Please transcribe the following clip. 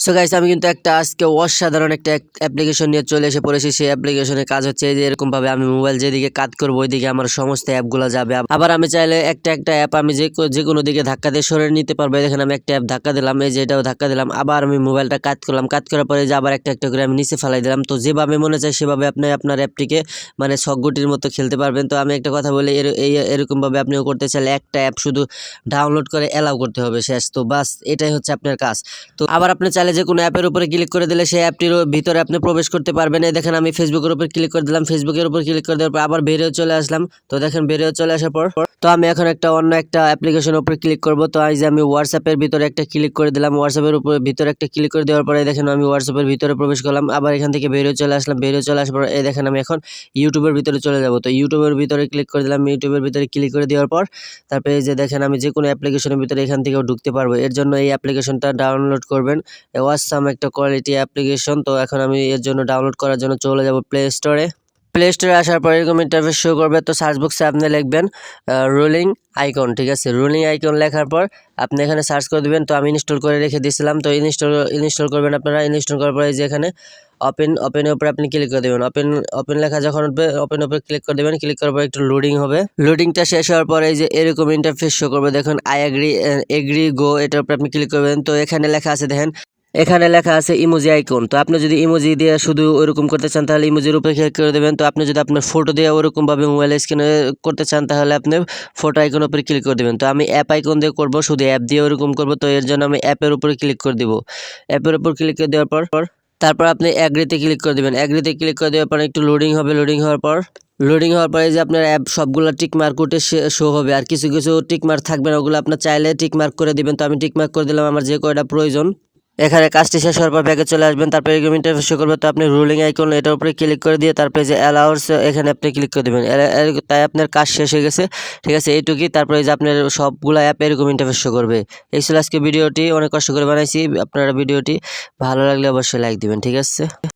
So guys আমি কিন্তু একটা আজকে অসাধারণ একটা অ্যাপ্লিকেশন নিয়ে চলে এসে পড়েছি। সেই অ্যাপ্লিকেশনের কাজ হচ্ছে যে এরকম ভাবে আমি মোবাইল যেদিকে কাজ করব, ওইদিকে আমার সমস্ত অ্যাপগুলো যাবে। আবার আমি চাইলে একটা একটা অ্যাপ আমি যে যে কোনো দিকে ধাক্কা দিয়ে সরে নিতে পারব। দেখেন আমি একটা অ্যাপ ধাক্কা দিলাম, এই যে এটাও ধাক্কা দিলাম। আবার আমি মোবাইলটা কাজ করলাম। কাজ করার পরে যে আবার একটা একটা করে আমি নিচে ফেলাই দিলাম। তো যেভাবে মনে চায় সেভাবে আপনি আপনার অ্যাপটিকে মানে ছকগুটির মতো খেলতে পারবেন। তো আমি একটা কথা বলি এই এরকমভাবে আপনিও করতে চাইলে একটা অ্যাপ শুধু ডাউনলোড করে অ্যালাউ করতে হবে শেষ। তো বাস এটাই হচ্ছে আপনার কাজ। তো আবার আপনি চাইলে যে কোনো অ্যাপের উপরে ক্লিক করে দিলে সেই অ্যাপটির ভিতরে আপনি প্রবেশ করতে পারবেন। এই দেখেন আমি ফেসবুকের উপর ক্লিক করে দিলাম। ফেসবুকের উপর ক্লিক করে দেওয়ার পর আবার বেরিয়ে চলে আসলাম। তো দেখেন বেরিয়ে চলে আসার পর তো আমি এখন একটা অন্য একটা অ্যাপ্লিকেশনের উপর ক্লিক করব। তো যে আমি হোয়াটসঅ্যাপের ভিতরে একটা ক্লিক করে দিলাম। হোয়াটসঅ্যাপের উপর ভিতরে একটা ক্লিক করে দেওয়ার পরে দেখেন আমি হোয়াটসঅ্যাপের ভিতরে প্রবেশ করলাম। আবার এখান থেকে বেরিয়ে চলে আসলাম। বেরিয়ে চলে আসার পর এই দেখেন আমি এখন ইউটিউবের ভিতরে চলে যাব। তো ইউটিউবের ভিতরে ক্লিক করে দিলাম। ইউটিউবের ভিতরে ক্লিক করে দেওয়ার পর তারপরে এই যে দেখেন আমি যে কোনো অ্যাপ্লিকেশনের ভিতরে এখান থেকেও ঢুকতে পারব। এর জন্য এই অ্যাপ্লিকেশনটা ডাউনলোড করবেন ওয়াসাম একটা কোয়ালিটি অ্যাপ্লিকেশন তো এখন আমি এর জন্য ডাউনলোড করার জন্য চলে যাব প্লে স্টোরে প্লে স্টোরে আসার পর এরকম ইন্টারফেস শো করবে, তো সার্চ বক্সে আপনি লিখবেন রোলিং আইকন ঠিক আছে? রোলিং আইকন লেখার পর আপনি এখানে সার্চ করে দেবেন, তো আমি ইনস্টল করে রেখে দিয়েছিলাম তো ইনস্টল ইনস্টল করবেন আপনারা ইনস্টল করার পরে যে এখানে ওপেন ওপেনের উপরে আপনি ক্লিক করে দেবেন। ওপেন ওপেন লেখা যখন উঠবে ওপেন উপরে ক্লিক করে দেবেন ক্লিক করার পর একটু লোডিং হবে। লোডিংটা শেষ হওয়ার পরে এই যে এরকম ইন্টারফেস শো করবে, দেখুন আই এগ্রি এগ্রি গো এটার উপরে আপনি ক্লিক করবেন। তো এখানে লেখা আছে, দেখেন এখানে লেখা আছে ইমোজি আইকন। তো আপনি যদি ইমোজি দিয়ে শুধু ওরকম করতে চান, তাহলে ইমোজির উপরে ক্লিক করে দেবেন। তো আপনি যদি আপনার ফটো দিয়ে ওরকম ভাবে মোবাইল স্ক্রিনে করতে চান, তাহলে আপনি ফটো আইকন উপরে ক্লিক করে দেবেন। তো আমি অ্যাপ আইকন দিয়ে করব, শুধু অ্যাপ দিয়ে ওরকম করব। তো এর জন্য আমি অ্যাপের উপরে ক্লিক করে দিব। অ্যাপের উপর ক্লিক করে দেওয়ার পর পর তারপর আপনি অ্যাগ্রিতে ক্লিক করে দেবেন। অ্যাগ্রিতে ক্লিক করে দেওয়ার পর একটু লোডিং হবে। লোডিং হওয়ার পর লোডিং হওয়ার পরে যে আপনার অ্যাপ সবগুলো টিক মার্ক উঠে শো হবে। আর কিছু কিছু টিক মার্ক থাকবে না। ওগুলো আপনার চাইলে টিক মার্ক করে দিবেন। তো আমি টিক মার্ক করে দিলাম। আমার যে কয়টা প্রয়োজন এখানে কাজটি শেষ হওয়ার পর ব্যাগে চলে আসবেন। তারপরে এরকম ইন্টারফেস শো করবে। তো আপনি রুলিং আইকন এটার উপরে ক্লিক করে দিয়ে তারপরে যে অ্যালাউন্স এখানে আপনি ক্লিক করে দেবেন। তাই আপনার কাজ শেষ হয়ে গেছে। ঠিক আছে, এইটুকুই। তারপরে যে আপনার সবগুলো অ্যাপ এরকম ইন্টারফেস শো করবে। এই ছিল আজকে ভিডিওটি। অনেক কষ্ট করে বানাইছি। আপনারা ভিডিওটি ভালো লাগলে অবশ্যই লাইক দিবেন। ঠিক আছে?